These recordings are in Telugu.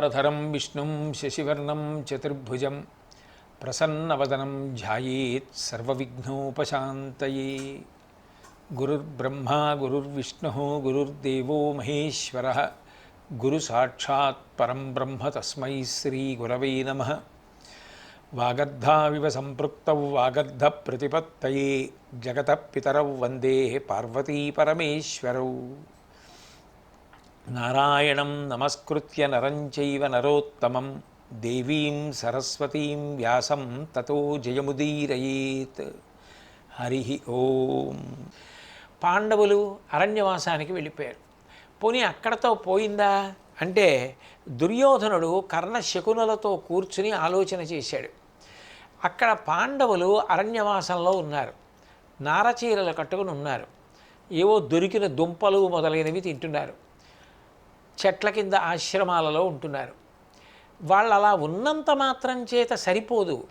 परधरं विष्णुं शशिवर्णं चतुर्भुजं प्रसन्नवदनं ध्यायेत् सर्वविघ्नोपशान्तये। गुरुर्ब्रह्मा, गुरुर्विष्णुः, गुरुर्देवो महेश्वरः, गुरुसाक्षात् परं ब्रह्म तस्मै श्रीगुरवे नमः। वागद्धाविव सम्पृक्तौ वागद्धप्रतिपत्तये जगतः पितरौ वन्देः पार्वतीपरमेश्वरौ నారాయణం నమస్కృత్య నరంచైవ నరోత్తమం దేవీం సరస్వతీం వ్యాసం తతో జయముదీరయేత్. హరి ఓం. పాండవులు అరణ్యవాసానికి వెళ్ళిపోయారు. పోనీ అక్కడతో పోయిందా? అంటే దుర్యోధనుడు కర్ణ శకునులతో కూర్చుని ఆలోచన చేశాడు. అక్కడ పాండవులు అరణ్యవాసంలో ఉన్నారు. నారచీరలు కట్టుకుని ఉన్నారు. ఏవో దొరికిన దుంపలు మొదలైనవి తింటున్నారు. చెట్ల కింద ఆశ్రమాలలో ఉంటున్నారు. వాళ్ళు అలా ఉన్నంత మాత్రం చేత సరిపోదు.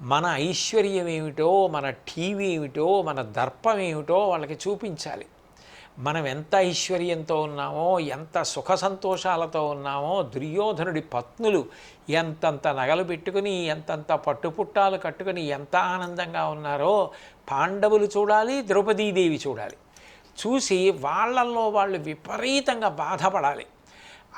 మన ఐశ్వర్యం ఏమిటో మన టీవీ ఏమిటో మన దర్పం ఏమిటో వాళ్ళకి చూపించాలి. మనం ఎంత ఐశ్వర్యంతో ఉన్నామో ఎంత సుఖ సంతోషాలతో ఉన్నామో దుర్యోధనుడి పత్నులు ఎంతంత నగలు పెట్టుకుని ఎంతంత పట్టుపుట్టాలు కట్టుకుని ఎంత ఆనందంగా ఉన్నారో పాండవులు చూడాలి ద్రౌపదీదేవి చూడాలి. చూసి వాళ్ళల్లో వాళ్ళు విపరీతంగా బాధపడాలి.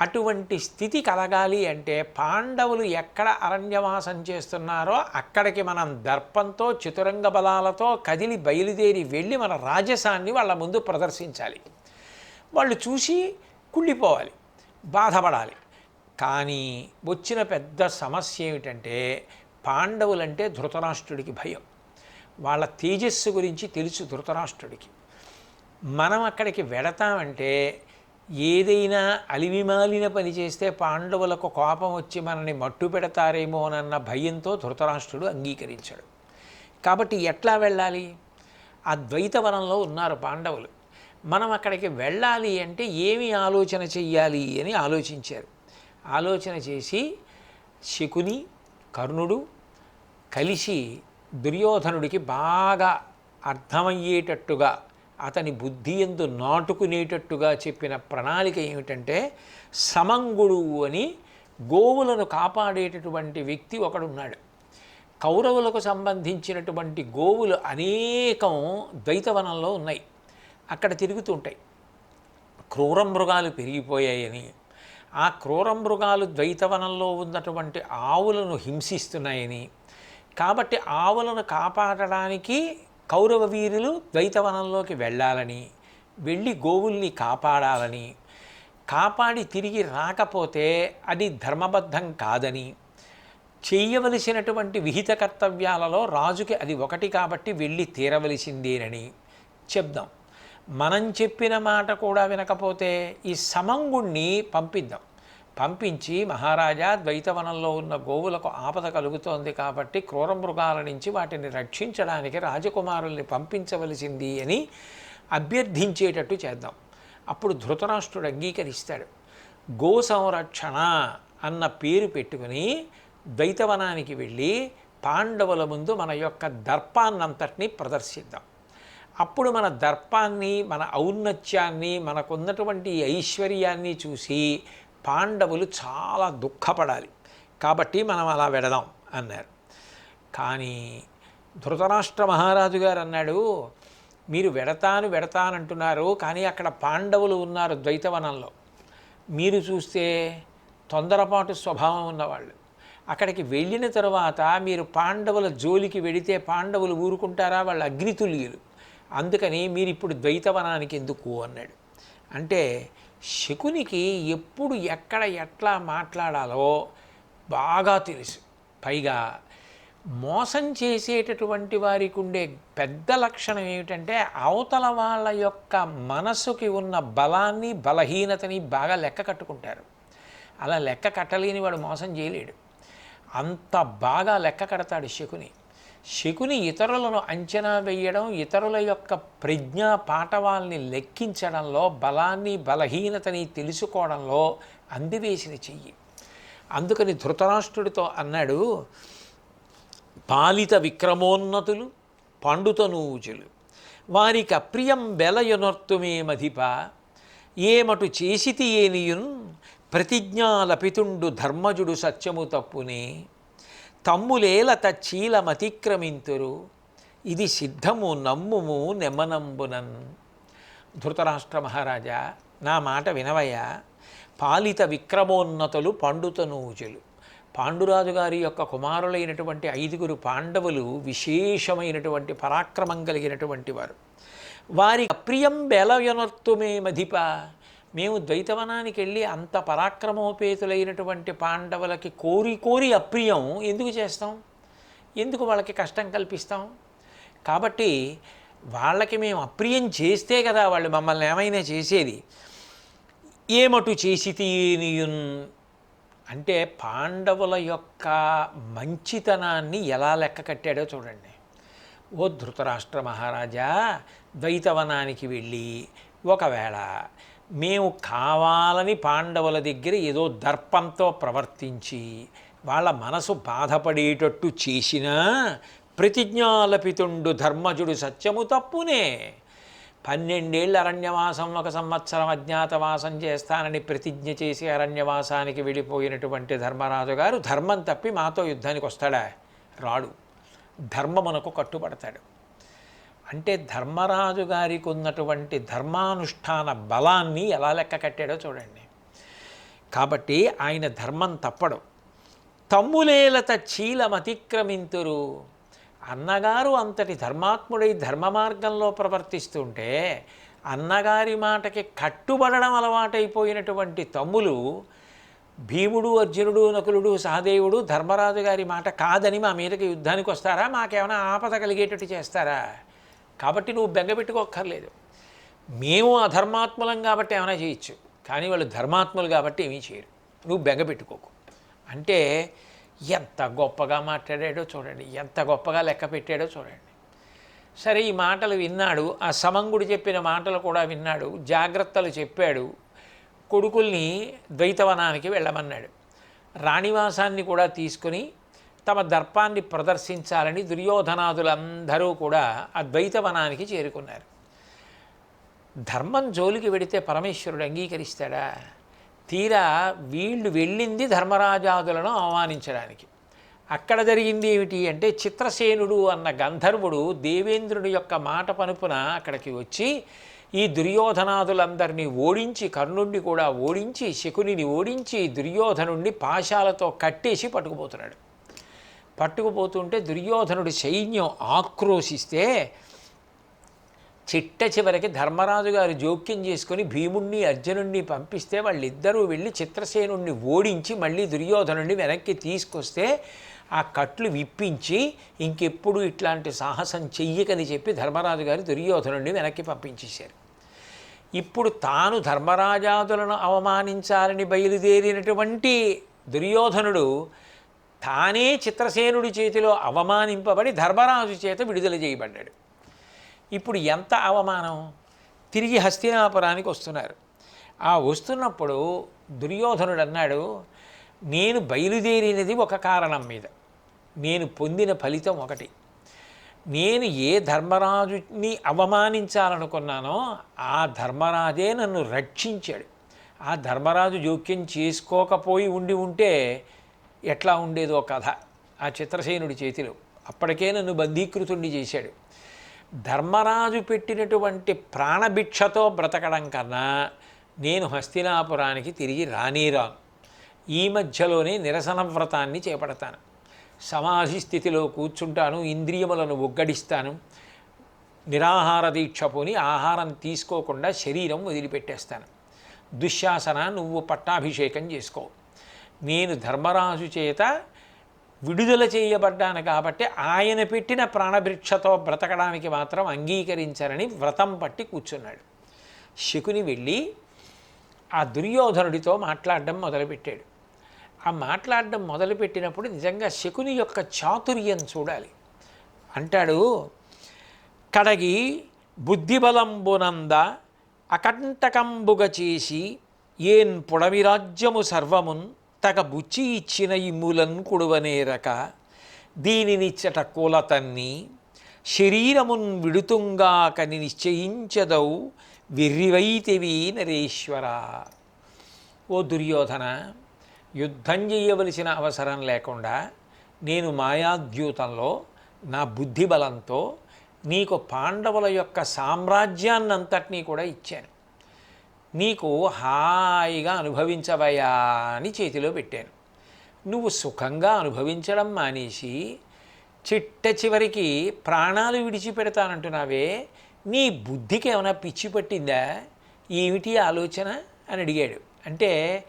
అటువంటి స్థితి కలగాలి అంటే పాండవులు ఎక్కడ అరణ్యవాసం చేస్తున్నారో అక్కడికి మనం దర్పంతో చతురంగ బలాలతో కదిలి బయలుదేరి వెళ్ళి మన రాజసాన్ని వాళ్ళ ముందు ప్రదర్శించాలి. వాళ్ళు చూసి కుళ్ళిపోవాలి బాధపడాలి. కానీ వచ్చిన పెద్ద సమస్య ఏమిటంటే పాండవులంటే ధృతరాష్ట్రుడికి భయం. వాళ్ళ తేజస్సు గురించి తెలుసు ధృతరాష్ట్రుడికి. మనం అక్కడికి వెడతామంటే ఏదైనా అలివిమాలిన పని చేస్తే పాండవులకు కోపం వచ్చి మనని మట్టు పెడతారేమోనన్న భయంతో ధృతరాష్ట్రుడు అంగీకరించాడు. కాబట్టి ఎట్లా వెళ్ళాలి? ఆ ద్వైతవనంలో ఉన్నారు పాండవులు. మనం అక్కడికి వెళ్ళాలి అంటే ఏమి ఆలోచన చెయ్యాలి అని ఆలోచించారు. ఆలోచన చేసి శకుని కర్ణుడు కలిసి దుర్యోధనుడికి బాగా అర్థమయ్యేటట్టుగా అతని బుద్ధి ఎందు నాటుకునేటట్టుగా చెప్పిన ప్రణాళిక ఏమిటంటే సమంగుడు అని గోవులను కాపాడేటటువంటి వ్యక్తి ఒకడున్నాడు. కౌరవులకు సంబంధించినటువంటి గోవులు అనేకం ద్వైతవనంలో ఉన్నాయి. అక్కడ తిరుగుతుంటాయి క్రూర మృగాలు పెరిగిపోయాయని ఆ క్రూర మృగాలు ద్వైతవనంలో ఉన్నటువంటి ఆవులను హింసిస్తున్నాయని కాబట్టి ఆవులను కాపాడడానికి కౌరవ వీరులు ద్వైతవనంలోకి వెళ్ళాలని వెళ్ళి గోవుల్ని కాపాడాలని కాపాడి తిరిగి రాకపోతే అది ధర్మబద్ధం కాదని చేయవలసినటువంటి విహిత కర్తవ్యాలలో రాజుకి అది ఒకటి కాబట్టి వెళ్ళి తీరవలసిందేనని చెప్దాం. మనం చెప్పిన మాట కూడా వినకపోతే ఈ సమంగుణ్ణి పంపిద్దాం. పంపించి మహారాజా ద్వైతవనంలో ఉన్న గోవులకు ఆపద కలుగుతోంది కాబట్టి క్రూర మృగాల నుంచి వాటిని రక్షించడానికి రాజకుమారుల్ని పంపించవలసింది అని అభ్యర్థించేటట్టు చేద్దాం. అప్పుడు ధృతరాష్ట్రుడు అంగీకరిస్తాడు. గో సంరక్షణ అన్న పేరు పెట్టుకుని ద్వైతవనానికి వెళ్ళి పాండవుల ముందు మన యొక్క దర్పాన్నంతటినీ ప్రదర్శిద్దాం. అప్పుడు మన దర్పాన్ని మన ఔన్నత్యాన్ని మనకున్నటువంటి ఐశ్వర్యాన్ని చూసి పాండవులు చాలా దుఃఖపడాలి. కాబట్టి మనం అలా వెడదాం అన్నారు. కానీ ధృతరాష్ట్ర మహారాజు గారు అన్నాడు మీరు వెడతాను వెడతానంటున్నారు కానీ అక్కడ పాండవులు ఉన్నారు ద్వైతవనంలో. మీరు చూస్తే తొందరపాటు స్వభావం ఉన్నవాళ్ళు. అక్కడికి వెళ్ళిన తరువాత మీరు పాండవుల జోలికి వెడితే పాండవులు ఊరుకుంటారా? వాళ్ళు అగ్నితుల్యులు. అందుకని మీరు ఇప్పుడు ద్వైతవనానికి ఎందుకు? అన్నాడు. అంటే శకునికి ఎప్పుడు ఎక్కడ ఎట్లా మాట్లాడాలో బాగా తెలుసు. పైగా మోసం చేసేటటువంటి వారికి ఉండే పెద్ద లక్షణం ఏమిటంటే అవతల వాళ్ళ యొక్క మనసుకి ఉన్న బలాన్ని బలహీనతని బాగా లెక్క కట్టుకుంటారు. అలా లెక్క కట్టలేని వాడు మోసం చేయలేడు. అంత బాగా లెక్క కడతాడు శకుని. శకుని ఇతరులను అంచనా వేయడం ఇతరుల యొక్క ప్రజ్ఞా పాఠవాల్ని లెక్కించడంలో బలాన్ని బలహీనతని తెలుసుకోవడంలో అందివేసిన చెయ్యి. అందుకని ధృతరాష్ట్రుడితో అన్నాడు పాలిత విక్రమోన్నతులు పండుతనూజులు వారికి అప్రియం బెలయనొర్తుమే మధిప ఏమటు చేసితి ఏనియున్ ప్రతిజ్ఞాలపితుండు ధర్మజుడు సత్యము తప్పునే. తమ్ములేల చీలమతిక్రమింతురు ఇది సిద్ధము నమ్ముము నెమ్మనంబునన్ ధృతరాష్ట్ర మహారాజా నా మాట వినవయ్యా. పాలిత విక్రమోన్నతులు పండుతనూజులు పాండురాజు గారి యొక్క కుమారులైనటువంటి ఐదుగురు పాండవులు విశేషమైనటువంటి పరాక్రమం కలిగినటువంటి వారు. వారి అప్రియం బెలయనొత్తుమే మధిప మేము ద్వైతవనానికి వెళ్ళి అంత పరాక్రమోపేతులైనటువంటి పాండవులకి కోరి కోరి అప్రియం ఎందుకు చేస్తాం? ఎందుకు వాళ్ళకి కష్టం కల్పిస్తాం? కాబట్టి వాళ్ళకి మేము అప్రియం చేస్తే కదా వాళ్ళు మమ్మల్ని ఏమైనా చేసేది. ఏమటు చేసి తీనియున్? అంటే పాండవుల యొక్క మంచితనాన్ని ఎలా లెక్క కట్టాడో చూడండి. ఓ ధృతరాష్ట్ర మహారాజా ద్వైతవనానికి వెళ్ళి ఒకవేళ మేము కావాలని పాండవుల దగ్గర ఏదో దర్పంతో ప్రవర్తించి వాళ్ళ మనసు బాధపడేటట్టు చేసినా ప్రతిజ్ఞాలపితుండు ధర్మజుడు సత్యము తప్పునే. పన్నెండేళ్ళు అరణ్యవాసం ఒక సంవత్సరం అజ్ఞాతవాసం చేస్తానని ప్రతిజ్ఞ చేసి అరణ్యవాసానికి వెళ్ళిపోయినటువంటి ధర్మరాజు గారు ధర్మం తప్పి మాతో యుద్ధానికి వస్తాడా రాడు. ధర్మమునకు కట్టుబడతాడు. అంటే ధర్మరాజు గారికి ఉన్నటువంటి ధర్మానుష్ఠాన బలాన్ని ఎలా లెక్క కట్టాడో చూడండి. కాబట్టి ఆయన ధర్మం తప్పడు. తమ్ములేలత చీలమతిక్రమింతురు అన్నగారు అంతటి ధర్మాత్ముడై ధర్మ మార్గంలో ప్రవర్తిస్తుంటే అన్నగారి మాటకి కట్టుబడడం అలవాటైపోయినటువంటి తమ్ములు భీముడు అర్జునుడు నకులుడు సహదేవుడు ధర్మరాజు గారి మాట కాదని మా మీదకి యుద్ధానికి వస్తారా మాకేమైనా ఆపద కలిగేటట్టు చేస్తారా? కాబట్టి నువ్వు బెంగపెట్టుకోక్కర్లేదు. మేము అధర్మాత్ములం కాబట్టి ఏమైనా చేయొచ్చు. కానీ వాళ్ళు ధర్మాత్ములు కాబట్టి ఏమీ చేయరు. నువ్వు బెంగపెట్టుకోకు. అంటే ఎంత గొప్పగా మాట్లాడాడో చూడండి. ఎంత గొప్పగా లెక్క పెట్టాడో చూడండి. సరే ఈ మాటలు విన్నాడు. ఆ సమంగుడు చెప్పిన మాటలు కూడా విన్నాడు. జాగ్రత్తలు చెప్పాడు. కొడుకుల్ని ద్వైతవనానికి వెళ్ళమన్నాడు. రాణివాసాన్ని కూడా తీసుకుని తమ దర్పాన్ని ప్రదర్శించాలని దుర్యోధనాదులందరూ కూడా అద్వైతవనానికి చేరుకున్నారు. ధర్మం జోలికి వెడితే పరమేశ్వరుడు అంగీకరిస్తాడా? తీరా వీళ్ళు వెళ్ళింది ధర్మరాజాదులను అవమానించడానికి. అక్కడ జరిగింది ఏమిటి అంటే చిత్రసేనుడు అన్న గంధర్వుడు దేవేంద్రుడి యొక్క మాట పనుపున అక్కడికి వచ్చి ఈ దుర్యోధనాదులందరినీ ఓడించి కర్ణుణ్ణి కూడా ఓడించి శకునిని ఓడించి దుర్యోధనుణ్ణి పాశాలతో కట్టేసి పట్టుకుపోతున్నాడు. పట్టుకుపోతుంటే దుర్యోధనుడి సైన్యం ఆక్రోశిస్తే చిట్ట చివరికి ధర్మరాజు గారు జోక్యం చేసుకొని భీముణ్ణి అర్జునుణ్ణి పంపిస్తే వాళ్ళిద్దరూ వెళ్ళి చిత్రసేనుణ్ణి ఓడించి మళ్ళీ దుర్యోధనుడిని వెనక్కి తీసుకొస్తే ఆ కట్లు విప్పించి ఇంకెప్పుడు ఇట్లాంటి సాహసం చెయ్యకని చెప్పి ధర్మరాజు గారు దుర్యోధనుడిని వెనక్కి పంపించేశారు. ఇప్పుడు తాను ధర్మరాజాదులను అవమానించాలని బయలుదేరినటువంటి దుర్యోధనుడు తానే చిత్రసేనుడి చేతిలో అవమానింపబడి ధర్మరాజు చేత విడుదల చేయబడ్డాడు. ఇప్పుడు ఎంత అవమానం? తిరిగి హస్తినాపురానికి వస్తున్నారు. ఆ వస్తున్నప్పుడు దుర్యోధనుడు అన్నాడు నేను బయలుదేరినది ఒక కారణం మీద. నేను పొందిన ఫలితం ఒకటి. నేను ఏ ధర్మరాజుని అవమానించాలనుకున్నానో ఆ ధర్మరాజే నన్ను రక్షించాడు. ఆ ధర్మరాజు జోక్యం చేసుకోకపోయి ఉండి ఉంటే ఎట్లా ఉండేదో కథ. ఆ చిత్రసేనుడి చేతిలో. అప్పటికే నన్ను బంధీకృతుణ్ణి చేశాడు. ధర్మరాజు పెట్టినటువంటి ప్రాణభిక్షతో బ్రతకడం కన్నా నేను హస్తినాపురానికి తిరిగి రానేరాను ఈ మధ్యలోనే నిరసన వ్రతాన్ని చేపడతాను. సమాధి స్థితిలో కూర్చుంటాను ఇంద్రియములను ఒగ్గడిస్తాను నిరాహార దీక్ష పోని ఆహారం తీసుకోకుండా శరీరం వదిలిపెట్టేస్తాను. దుశ్శాసన నువ్వు పట్టాభిషేకం చేసుకోవు నేను ధర్మరాజు చేత విడుదల చేయబడ్డాను కాబట్టి ఆయన పెట్టిన ప్రాణభిక్షతో బ్రతకడానికి మాత్రం అంగీకరించారని వ్రతం పట్టి కూర్చున్నాడు. శకుని వెళ్ళి ఆ దుర్యోధనుడితో మాట్లాడడం మొదలుపెట్టాడు. ఆ మాట్లాడడం మొదలుపెట్టినప్పుడు నిజంగా శకుని యొక్క చాతుర్యం చూడాలి. అంటాడు కడగి బుద్ధిబలంబునంద అకంటకంబుగ చేసి ఏన్ పుడమిరాజ్యము సర్వమున్ తగ బుచ్చి ఇచ్చిన ఇమ్ములను కుడువనేరక దీనినిచ్చట కూలతన్ని శరీరమున్ విడుతుంగాకని నిశ్చయించదవు వెర్రివైతివి నరేశ్వర. ఓ దుర్యోధన యుద్ధం చేయవలసిన అవసరం లేకుండా నేను మాయాద్యూతంలో నా బుద్ధి బలంతో నీకు పాండవుల యొక్క సామ్రాజ్యాన్నంతటినీ కూడా ఇచ్చాను. నీకు హాయిగా అనుభవించవయా అని చేతిలో పెట్టాను. నువ్వు సుఖంగా అనుభవించడం మానేసి చిట్ట చివరికి ప్రాణాలు విడిచిపెడతానంటున్నావే నీ బుద్ధికి ఏమైనా పిచ్చి పట్టిందా? ఏమిటి ఆలోచన అని అడిగాడు. అంటే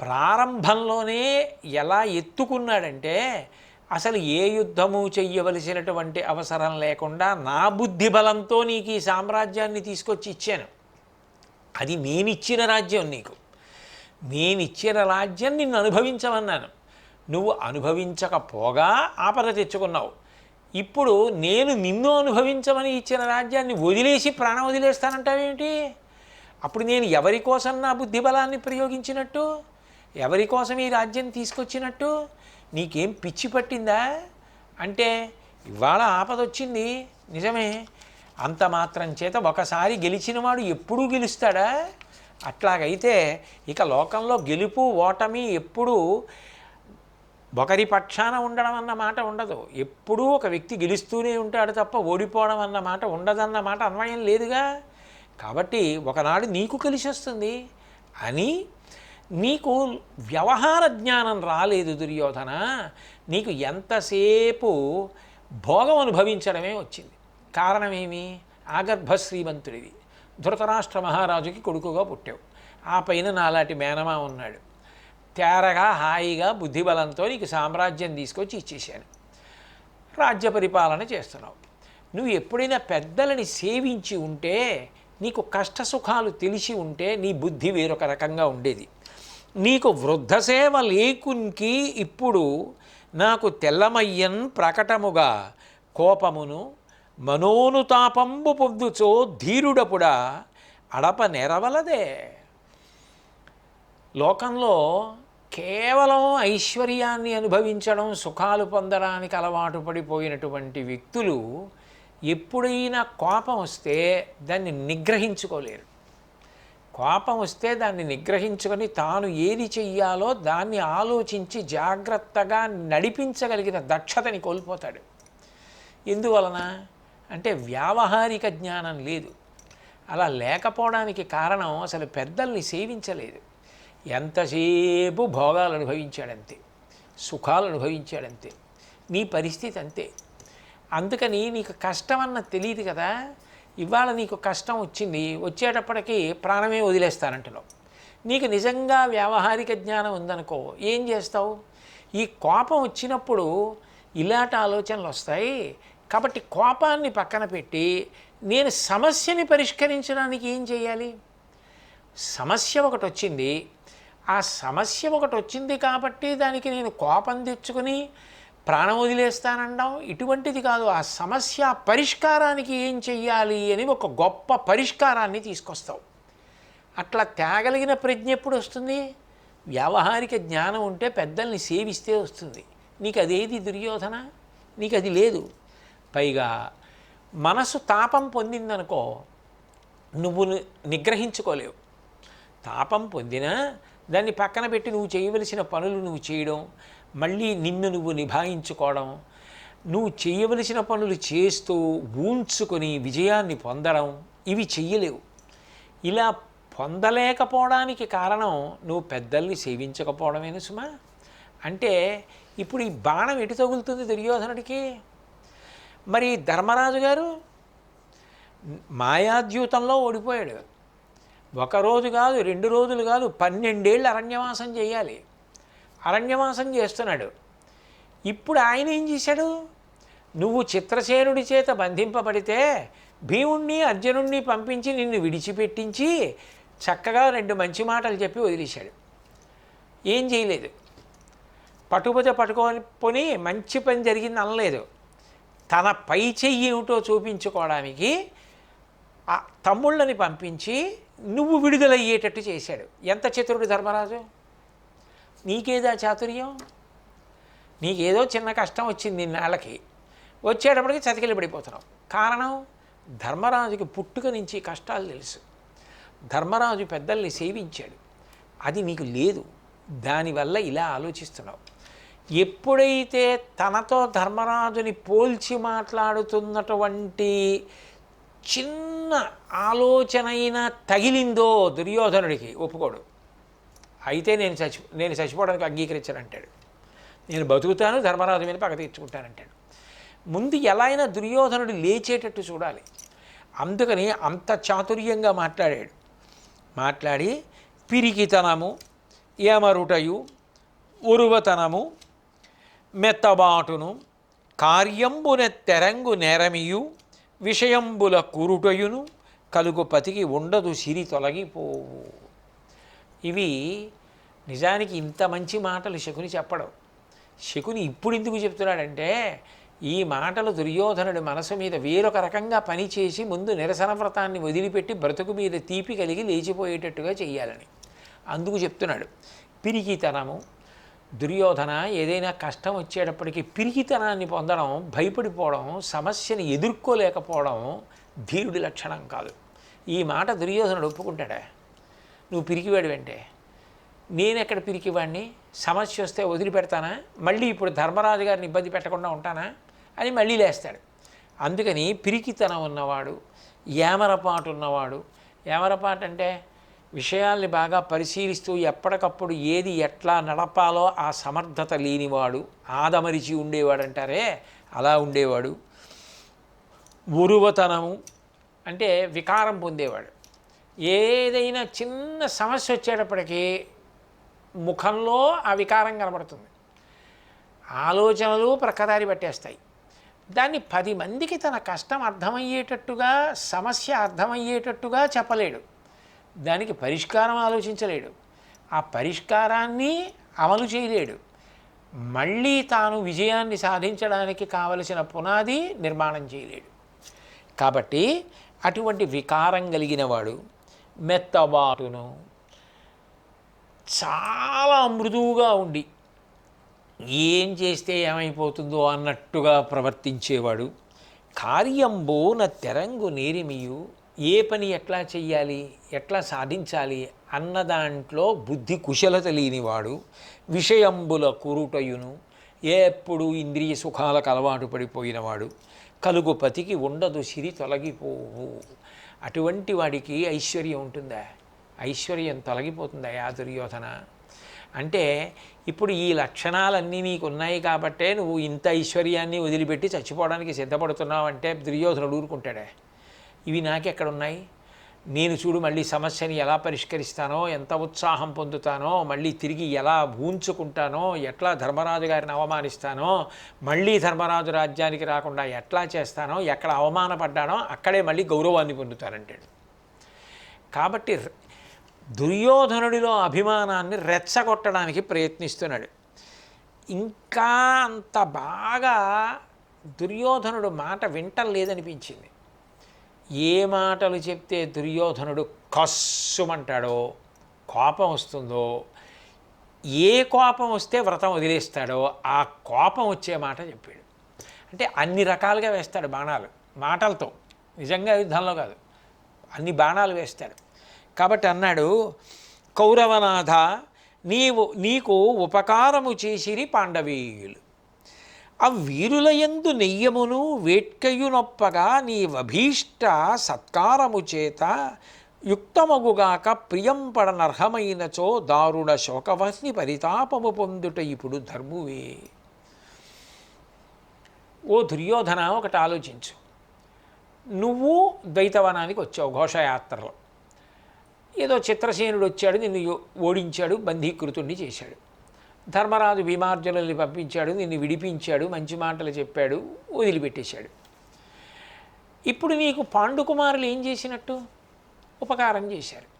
ప్రారంభంలోనే ఎలా ఎత్తుకున్నాడంటే అసలు ఏ యుద్ధము చెయ్యవలసినటువంటి అవసరం లేకుండా నా బుద్ధి బలంతో నీకు ఈ సామ్రాజ్యాన్ని తీసుకొచ్చి ఇచ్చాను. అది నేనిచ్చిన రాజ్యం నీకు. నేనిచ్చిన రాజ్యం నిన్ను అనుభవించమన్నాను. నువ్వు అనుభవించకపోగా ఆపద తెచ్చుకున్నావు. ఇప్పుడు నేను నిన్ను అనుభవించమని ఇచ్చిన రాజ్యాన్ని వదిలేసి ప్రాణం వదిలేస్తానంటావేమిటి? అప్పుడు నేను ఎవరి కోసం నా బుద్ధి బలాన్ని ప్రయోగించినట్టు? ఎవరి కోసం ఈ రాజ్యం తీసుకొచ్చినట్టు? నీకేం పిచ్చి పట్టిందా? అంటే ఇవాళ ఆపద వచ్చింది నిజమే. అంత మాత్రం చేత ఒకసారి గెలిచినవాడు ఎప్పుడూ గెలుస్తాడా? అట్లాగైతే ఇక లోకంలో గెలుపు ఓటమి ఎప్పుడూ ఒకరి పక్షాన ఉండడం అన్న మాట ఉండదు. ఎప్పుడూ ఒక వ్యక్తి గెలుస్తూనే ఉంటాడు తప్ప ఓడిపోవడం అన్న మాట ఉండదన్న మాట అన్వయం లేదుగా? కాబట్టి ఒకనాడు నీకు కలిసి వస్తుంది అని నీకు వ్యవహార జ్ఞానం రాలేదు దుర్యోధన. నీకు ఎంతసేపు భోగం అనుభవించడమే వచ్చింది. కారణమేమి? ఆగర్భ శ్రీమంతుడివి ధృతరాష్ట్ర మహారాజుకి కొడుకుగా పుట్టావు. ఆ పైన నాలాంటి మేనమా ఉన్నాడు. తేరగా హాయిగా బుద్ధిబలంతో నీకు సామ్రాజ్యం తీసుకొచ్చి ఇచ్చేసాను రాజ్య పరిపాలన చేస్తున్నావు. నువ్వు ఎప్పుడైనా పెద్దలని సేవించి ఉంటే నీకు కష్ట సుఖాలు తెలిసి ఉంటే నీ బుద్ధి వేరొక రకంగా ఉండేది. నీకు వృద్ధ సేవ లేకునికి ఇప్పుడు నాకు తెల్లమయ్యన్ ప్రకటముగా కోపమును మనోనుతాపంబు పొద్దుచో ధీరుడపుడా అడప నెరవలదే. లోకంలో కేవలం ఐశ్వర్యాన్ని అనుభవించడం సుఖాలు పొందడానికి అలవాటు పడిపోయినటువంటి వ్యక్తులు ఎప్పుడైనా కోపం వస్తే దాన్ని నిగ్రహించుకోలేరు. కోపం వస్తే దాన్ని నిగ్రహించుకొని తాను ఏది చెయ్యాలో దాన్ని ఆలోచించి జాగ్రత్తగా నడిపించగలిగిన దక్షతని కోల్పోతాడు. ఎందువలన? అంటే వ్యావహారిక జ్ఞానం లేదు. అలా లేకపోవడానికి కారణం అసలు పెద్దల్ని సేవించలేదు. ఎంతసేపు భోగాలు అనుభవించాడంతే సుఖాలు అనుభవించాడంతే నీ పరిస్థితి అంతే. అందుకని నీకు కష్టం అన్న తెలియదు కదా ఇవాళ నీకు కష్టం వచ్చింది వచ్చేటప్పటికి ప్రాణమే వదిలేస్తానంటున్నావు. నీకు నిజంగా వ్యావహారిక జ్ఞానం ఉందనుకో ఏం చేస్తావు? ఈ కోపం వచ్చినప్పుడు ఇలాంటి ఆలోచనలు వస్తాయి కాబట్టి కోపాన్ని పక్కన పెట్టి నేను సమస్యని పరిష్కరించడానికి ఏం చేయాలి? సమస్య ఒకటి వచ్చింది. ఆ సమస్య ఒకటి వచ్చింది కాబట్టి దానికి నేను కోపం తెచ్చుకొని ప్రాణం వదిలేస్తానండం ఇటువంటిది కాదు. ఆ సమస్య పరిష్కారానికి ఏం చెయ్యాలి అని ఒక గొప్ప పరిష్కారాన్ని తీసుకొస్తావు. అట్లా తేగలిగిన ప్రజ్ఞ ఎప్పుడు వస్తుంది? వ్యావహారిక జ్ఞానం ఉంటే పెద్దల్ని సేవిస్తే వస్తుంది. నీకు అదేది దుర్యోధన? నీకు అది లేదు. పైగా మనసు తాపం పొందిందనుకో నువ్వు నిగ్రహించుకోలేవు. తాపం పొందినా దాన్ని పక్కన పెట్టి నువ్వు చేయవలసిన పనులు నువ్వు చేయడం మళ్ళీ నిన్ను నువ్వు నిభాయించుకోవడం నువ్వు చేయవలసిన పనులు చేస్తూ ఊంచుకొని విజయాన్ని పొందడం ఇవి చెయ్యలేవు. ఇలా పొందలేకపోవడానికి కారణం నువ్వు పెద్దల్ని సేవించకపోవడమేను సుమా? అంటే ఇప్పుడు ఈ బాణం ఎటు తగులుతుంది దుర్యోధనుడికి మరి ధర్మరాజు గారు మాయాద్యూతంలో ఓడిపోయాడు. ఒక రోజు కాదు రెండు రోజులు కాదు పన్నెండేళ్ళు అరణ్యవాసం చేయాలి. అరణ్యవాసం చేస్తున్నాడు. ఇప్పుడు ఆయన ఏం చేశాడు? నువ్వు చిత్రసేనుడి చేత బంధింపబడితే భీముణ్ణి అర్జునుణ్ణి పంపించి నిన్ను విడిచిపెట్టించి చక్కగా రెండు మంచి మాటలు చెప్పి వదిలేశాడు. ఏం చేయలేదు. పట్టుబుజ పట్టుకొని పోని మంచి పని జరిగింది అనలేదు. తన పై చెయ్యి ఏమిటో చూపించుకోవడానికి ఆ తమ్ముళ్ళని పంపించి నువ్వు విడుదలయ్యేటట్టు చేశాడు. ఎంత చతురుడు ధర్మరాజు? నీకేదా చాతుర్యం? నీకేదో చిన్న కష్టం వచ్చింది నాళ్ళకి వచ్చేటప్పటికి చతికిలి పడిపోతున్నావు. కారణం ధర్మరాజుకి పుట్టుక నుంచి కష్టాలు తెలుసు. ధర్మరాజు పెద్దల్ని సేవించాడు. అది నీకు లేదు. దానివల్ల ఇలా ఆలోచిస్తున్నావు. ఎప్పుడైతే తనతో ధర్మరాజుని పోల్చి మాట్లాడుతున్నటువంటి చిన్న ఆలోచన అయినా తగిలిందో దుర్యోధనుడికి ఒప్పుకోడు. అయితే నేను చచ్చి నేను చచ్చిపోవడానికి అంగీకరించానంటాడు. నేను బతుకుతాను ధర్మరాజు మీద పగ తీర్చుకుంటానంటాడు. ముందు ఎలా అయినా దుర్యోధనుడు లేచేటట్టు చూడాలి. అందుకని అంత చాతుర్యంగా మాట్లాడాడు. మాట్లాడి పిరికితనము ఏమరుటయు ఉరువతనము మెత్తబాటును కార్యంబున తెరంగు నేరమియు విషయంబుల కురుటయును కలుగు పతికి ఉండదు సిరి తొలగిపోవు. ఇవి నిజానికి ఇంత మంచి మాటలు శకుని చెప్పడం. శకుని ఇప్పుడు ఎందుకు చెప్తున్నాడంటే ఈ మాటలు దుర్యోధనుడి మనసు మీద వేరొక రకంగా పనిచేసి ముందు నిరసన వ్రతాన్ని వదిలిపెట్టి బ్రతుకు మీద తీపి కలిగి లేచిపోయేటట్టుగా చేయాలని అందుకు చెప్తున్నాడు. పిరికితనము దుర్యోధన ఏదైనా కష్టం వచ్చేటప్పటికి పిరికితనాన్ని పొందడం భయపడిపోవడం సమస్యని ఎదుర్కోలేకపోవడం ధీరుడి లక్షణం కాదు. ఈ మాట దుర్యోధనుడు ఒప్పుకుంటాడా? నువ్వు పిరికివాడు వెంటే నేనెక్కడ పిరికివాడిని సమస్య వస్తే వదిలిపెడతానా? మళ్ళీ ఇప్పుడు ధర్మరాజు గారిని ఇబ్బంది పెట్టకుండా ఉంటానా? అని మళ్ళీ లేస్తాడు. అందుకని పిరికితనం ఉన్నవాడు ఏమరపాటు ఉన్నవాడు. ఏమరపాటు అంటే విషయాల్ని బాగా పరిశీలిస్తూ ఎప్పటికప్పుడు ఏది ఎట్లా నడపాలో ఆ సమర్థత లేనివాడు ఆదమరిచి ఉండేవాడు అంటారే అలా ఉండేవాడు. ఉరువతనము అంటే వికారం పొందేవాడు. ఏదైనా చిన్న సమస్య వచ్చేటప్పటికీ ముఖంలో ఆ వికారం కనబడుతుంది. ఆలోచనలు ప్రక్కదారి పట్టేస్తాయి. దాన్ని పది మందికి తన కష్టం అర్థమయ్యేటట్టుగా సమస్య అర్థమయ్యేటట్టుగా చెప్పలేడు. దానికి పరిష్కారం ఆలోచించలేడు. ఆ పరిష్కారాన్ని అమలు చేయలేడు. మళ్ళీ తాను విజయాన్ని సాధించడానికి కావలసిన పునాది నిర్మాణం చేయలేడు. కాబట్టి అటువంటి వికారం కలిగిన వాడు మెత్తబాటును చాలా మృదువుగా ఉండి ఏం చేస్తే ఏమైపోతుందో అన్నట్టుగా ప్రవర్తించేవాడు. కార్యంబోన తెరంగు నేరిమియు ఏ పని ఎట్లా చెయ్యాలి ఎట్లా సాధించాలి అన్న దాంట్లో బుద్ధి కుశలత లేనివాడు విషయంబుల కురుటయును ఎప్పుడు ఇంద్రియ సుఖాలకు అలవాటు పడిపోయినవాడు కలుగు పతికి ఉండదు సిరి తొలగిపోవు. అటువంటి వాడికి ఐశ్వర్యం ఉంటుందా? ఐశ్వర్యం తొలగిపోతుందా యా దుర్యోధన? అంటే ఇప్పుడు ఈ లక్షణాలన్నీ నీకు ఉన్నాయి కాబట్టే నువ్వు ఇంత ఐశ్వర్యాన్ని వదిలిపెట్టి చచ్చిపోవడానికి సిద్ధపడుతున్నావు అంటే దుర్యోధనుడు ఊరుకుంటాడే. ఇవి నాకెక్కడున్నాయి? నేను చూడు మళ్ళీ సమస్యని ఎలా పరిష్కరిస్తానో ఎంత ఉత్సాహం పొందుతానో మళ్ళీ తిరిగి ఎలా ఊంచుకుంటానో ఎట్లా ధర్మరాజు గారిని అవమానిస్తానో మళ్ళీ ధర్మరాజు రాజ్యానికి రాకుండా ఎట్లా చేస్తానో ఎక్కడ అవమానపడ్డానో అక్కడే మళ్ళీ గౌరవాన్ని పొందుతానంటాడు కాబట్టి దుర్యోధనుడిలో అభిమానాన్ని రెచ్చగొట్టడానికి ప్రయత్నిస్తున్నాడు. ఇంకా అంత బాగా దుర్యోధనుడు మాట వింటలేదనిపించింది. ఏ మాటలు చెప్తే దుర్యోధనుడు కస్సుమంటాడో కోపం వస్తుందో ఏ కోపం వస్తే వ్రతం వదిలేస్తాడో ఆ కోపం వచ్చే మాట చెప్పాడు. అంటే అన్ని రకాలుగా వేస్తాడు బాణాలు మాటలతో. నిజంగా యుద్ధంలో కాదు. అన్ని బాణాలు వేస్తాడు. కాబట్టి అన్నాడు కౌరవనాథ నీవు నీకు ఉపకారము చేసిరి పాండవీయులు. ఆ వీరులయందు నెయ్యమును వేట్కయునొప్పగా నీవభీష్ట సత్కారము చేత యుక్తమగుగాక ప్రియంపడనర్హమైనచో దారుణ శోకవహ్ని పరితాపము పొందుట ఇప్పుడు ధర్మువే. ఓ దుర్యోధన ఒకటి ఆలోచించు. నువ్వు ద్వైతవనానికి వచ్చావు ఘోషయాత్రలో. ఏదో చిత్రసేనుడు వచ్చాడు నిన్ను యో- ఓడించాడు బంధీకృతుణ్ణి చేశాడు. ధర్మరాజు భీమార్జునుల్ని పంపించాడు నిన్ను విడిపించాడు మంచి మాటలు చెప్పాడు వదిలిపెట్టేశాడు. ఇప్పుడు నీకు పాండుకుమారులు ఏం చేసినట్టు? ఉపకారం చేశారు.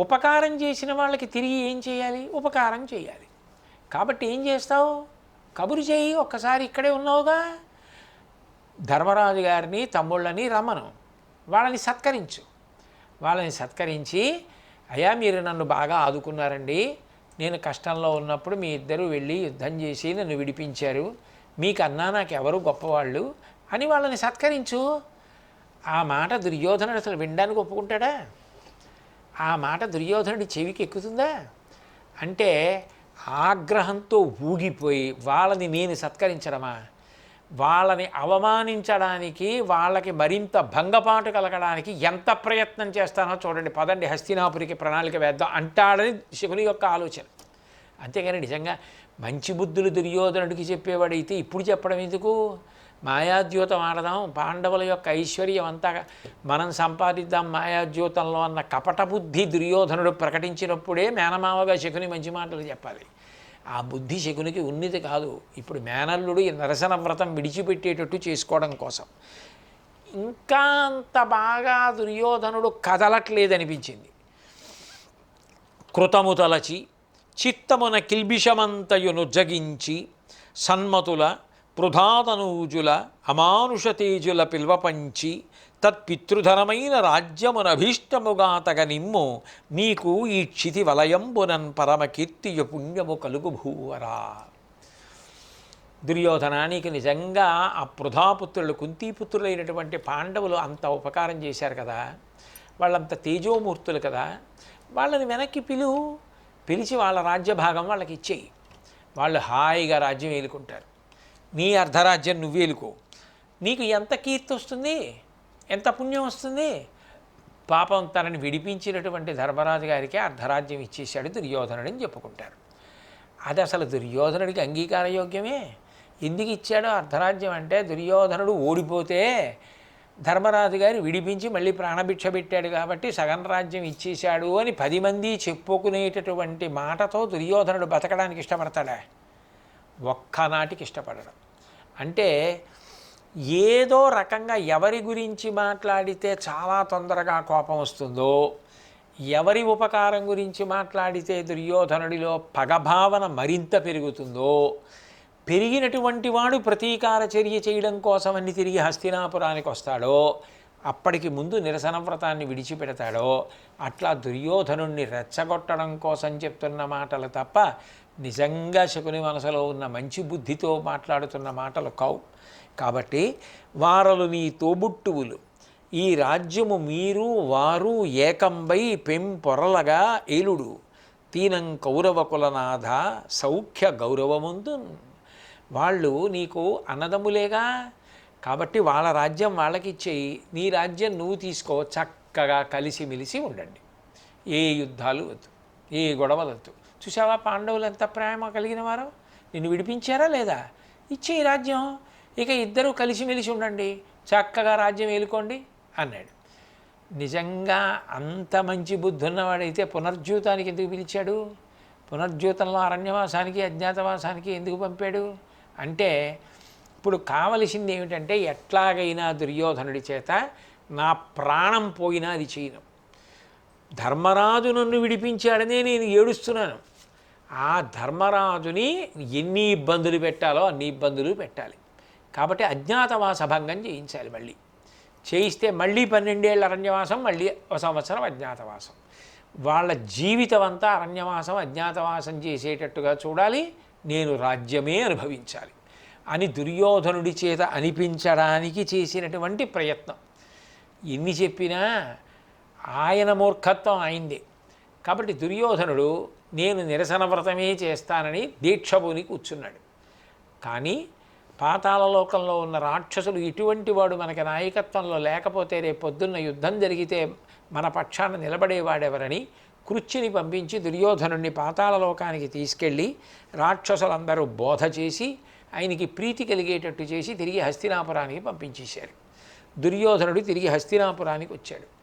ఉపకారం చేసిన వాళ్ళకి తిరిగి ఏం చేయాలి? ఉపకారం చేయాలి. కాబట్టి ఏం చేస్తావు? కబురు చేయి ఒక్కసారి ఇక్కడే ఉన్నావుగా. ధర్మరాజు గారిని తమ్ముళ్ళని రమ్మను. వాళ్ళని సత్కరించు. వాళ్ళని సత్కరించి అయ్యా మీరు నన్ను బాగా ఆదుకున్నారండి. నేను కష్టంలో ఉన్నప్పుడు మీ ఇద్దరు వెళ్ళి యుద్ధం చేసి నన్ను విడిపించారు. మీకన్నా నాకు ఎవరు గొప్పవాళ్ళు? అని వాళ్ళని సత్కరించు. ఆ మాట దుర్యోధనుడు అసలు వినడానికి ఒప్పుకుంటాడా? ఆ మాట దుర్యోధనుడి చెవికి ఎక్కుతుందా? అంటే ఆగ్రహంతో ఊగిపోయి వాళ్ళని నేను సత్కరించడమా? వాళ్ళని అవమానించడానికి వాళ్ళకి మరింత భంగపాటు కలగడానికి ఎంత ప్రయత్నం చేస్తానో చూడండి. పదండి హస్తినాపురికి ప్రణాళిక వేద్దాం అంటాడని శకుని యొక్క ఆలోచన. అంతేగాని నిజంగా మంచి బుద్ధులు దుర్యోధనుడికి చెప్పేవాడైతే ఇప్పుడు చెప్పడం ఎందుకు? మాయాద్యూతం ఆడదాం పాండవుల యొక్క ఐశ్వర్యం అంతా మనం సంపాదిద్దాం మాయాద్యూతంలో అన్న కపట బుద్ధి దుర్యోధనుడు ప్రకటించినప్పుడే మేనమావగా శకుని మంచి మాటలు చెప్పాలి. ఆ బుద్ధి శకునికి ఉన్నది కాదు. ఇప్పుడు మేనల్లుడు ఈ నరసన వ్రతం విడిచిపెట్టేటట్టు చేసుకోవడం కోసం. ఇంకా అంత బాగా దుర్యోధనుడు కదలట్లేదనిపించింది. కృతము తలచి చిత్తమున కిల్బిషమంతయును జగించి సన్మతుల పృధాతనూజుల అమానుష తేజుల పిల్వపంచి తత్పితృధనమైన రాజ్యమునభీష్టముగా తగ నిమ్ము నీకు ఈ క్షితి వలయంబునన్ పరమకీర్తియ పుణ్యము కలుగు భూవరా. దుర్యోధనానికి నిజంగా ఆ పృథాపుత్రులు కుంతీపుత్రులైనటువంటి పాండవులు అంత ఉపకారం చేశారు కదా. వాళ్ళంత తేజోమూర్తులు కదా. వాళ్ళని వెనక్కి పిలువు పిలిచి వాళ్ళ రాజ్యభాగం వాళ్ళకి ఇచ్చేయి. వాళ్ళు హాయిగా రాజ్యం ఏలుకుంటారు. నీ అర్ధరాజ్యం నువ్వేలుకో. నీకు ఎంత కీర్తి వస్తుంది ఎంత పుణ్యం వస్తుంది? పాపం తనని విడిపించినటువంటి ధర్మరాజు గారికి అర్ధరాజ్యం ఇచ్చేశాడు దుర్యోధనుడని చెప్పుకుంటారు. అది అసలు దుర్యోధనుడికి అంగీకారయోగ్యమే ఎందుకు ఇచ్చాడో అర్ధరాజ్యం అంటే దుర్యోధనుడు ఓడిపోతే ధర్మరాజు గారు విడిపించి మళ్ళీ ప్రాణభిక్ష పెట్టాడు కాబట్టి సగం రాజ్యం ఇచ్చేశాడు అని పది మంది చెప్పుకునేటటువంటి మాటతో దుర్యోధనుడు బతకడానికి ఇష్టపడతాడా? ఒక్కనాటికి ఇష్టపడడం. అంటే ఏదో రకంగా ఎవరి గురించి మాట్లాడితే చాలా తొందరగా కోపం వస్తుందో ఎవరి ఉపకారం గురించి మాట్లాడితే దుర్యోధనుడిలో పగభావన మరింత పెరుగుతుందో పెరిగినటువంటి వాడు ప్రతీకార చర్య చేయడం కోసమని తిరిగి హస్తినాపురానికి వస్తాడో అప్పటికి ముందు నిరసన వ్రతాన్ని విడిచిపెడతాడో అట్లా దుర్యోధనుణ్ణి రెచ్చగొట్టడం కోసం చెప్తున్న మాటలు తప్ప నిజంగా శకుని మనసులో ఉన్న మంచి బుద్ధితో మాట్లాడుతున్న మాటలు కావు కాబట్టి వారలు నీ తోబుట్టువులు. ఈ రాజ్యము మీరు వారు ఏకంబై పెంపొరలగా ఏలుడు. తీనం కౌరవ కులనాథ సౌఖ్య గౌరవముందు వాళ్ళు నీకు అన్నదములేగా కాబట్టి వాళ్ళ రాజ్యం వాళ్ళకి ఇచ్చేయి నీ రాజ్యం నువ్వు తీసుకో. చక్కగా కలిసిమెలిసి ఉండండి. ఏ యుద్ధాలు వద్దు. ఏ గొడవలు వద్దు చూసావా పాండవులు ఎంత ప్రేమ కలిగిన వారు? నిన్ను విడిపించారా లేదా? ఇచ్చే ఈ రాజ్యం. ఇక ఇద్దరూ కలిసిమెలిసి ఉండండి చక్కగా రాజ్యం ఏలుకోండి అన్నాడు. నిజంగా అంత మంచి బుద్ధి ఉన్నవాడైతే పునర్జూతానికి ఎందుకు పిలిచాడు? పునర్జ్యూతంలో అరణ్యవాసానికి అజ్ఞాతవాసానికి ఎందుకు పంపాడు? అంటే ఇప్పుడు కావలసింది ఏమిటంటే ఎట్లాగైనా దుర్యోధనుడి చేత నా ప్రాణం పోయినా అది చేయను. ధర్మరాజు నన్ను విడిపించాడనే నేను ఏడుస్తున్నాను. ఆ ధర్మరాజుని ఎన్ని ఇబ్బందులు పెట్టాలో అన్ని ఇబ్బందులు పెట్టాలి. కాబట్టి అజ్ఞాతవాస భంగం చేయించాలి మళ్ళీ. చేయిస్తే మళ్ళీ పన్నెండేళ్ళ అరణ్యవాసం మళ్ళీ ఒక సంవత్సరం అజ్ఞాతవాసం. వాళ్ళ జీవితం అంతా అరణ్యవాసం అజ్ఞాతవాసం చేసేటట్టుగా చూడాలి నేను రాజ్యమే అనుభవించాలి. అని దుర్యోధనుడి చేత అనిపించడానికి చేసినటువంటి ప్రయత్నం. ఎన్ని చెప్పినా ఆయన మూర్ఖత్వం అయింది కాబట్టి దుర్యోధనుడు నేను నిరసన వ్రతమే చేస్తానని దీక్షభూని కూర్చున్నాడు. కానీ పాతాళలోకంలో ఉన్న రాక్షసులు ఇటువంటి వాడు మనకి నాయకత్వంలో లేకపోతే రేపు పొద్దున్న యుద్ధం జరిగితే మన పక్షాన నిలబడేవాడెవరని కృత్యుని పంపించి దుర్యోధనుణ్ణి పాతాళలోకానికి తీసుకెళ్ళి రాక్షసులందరూ బోధ చేసి ఆయనకి ప్రీతి కలిగేటట్టు చేసి తిరిగి హస్తినాపురానికి పంపించేశారు. దుర్యోధనుడు తిరిగి హస్తినాపురానికి వచ్చాడు.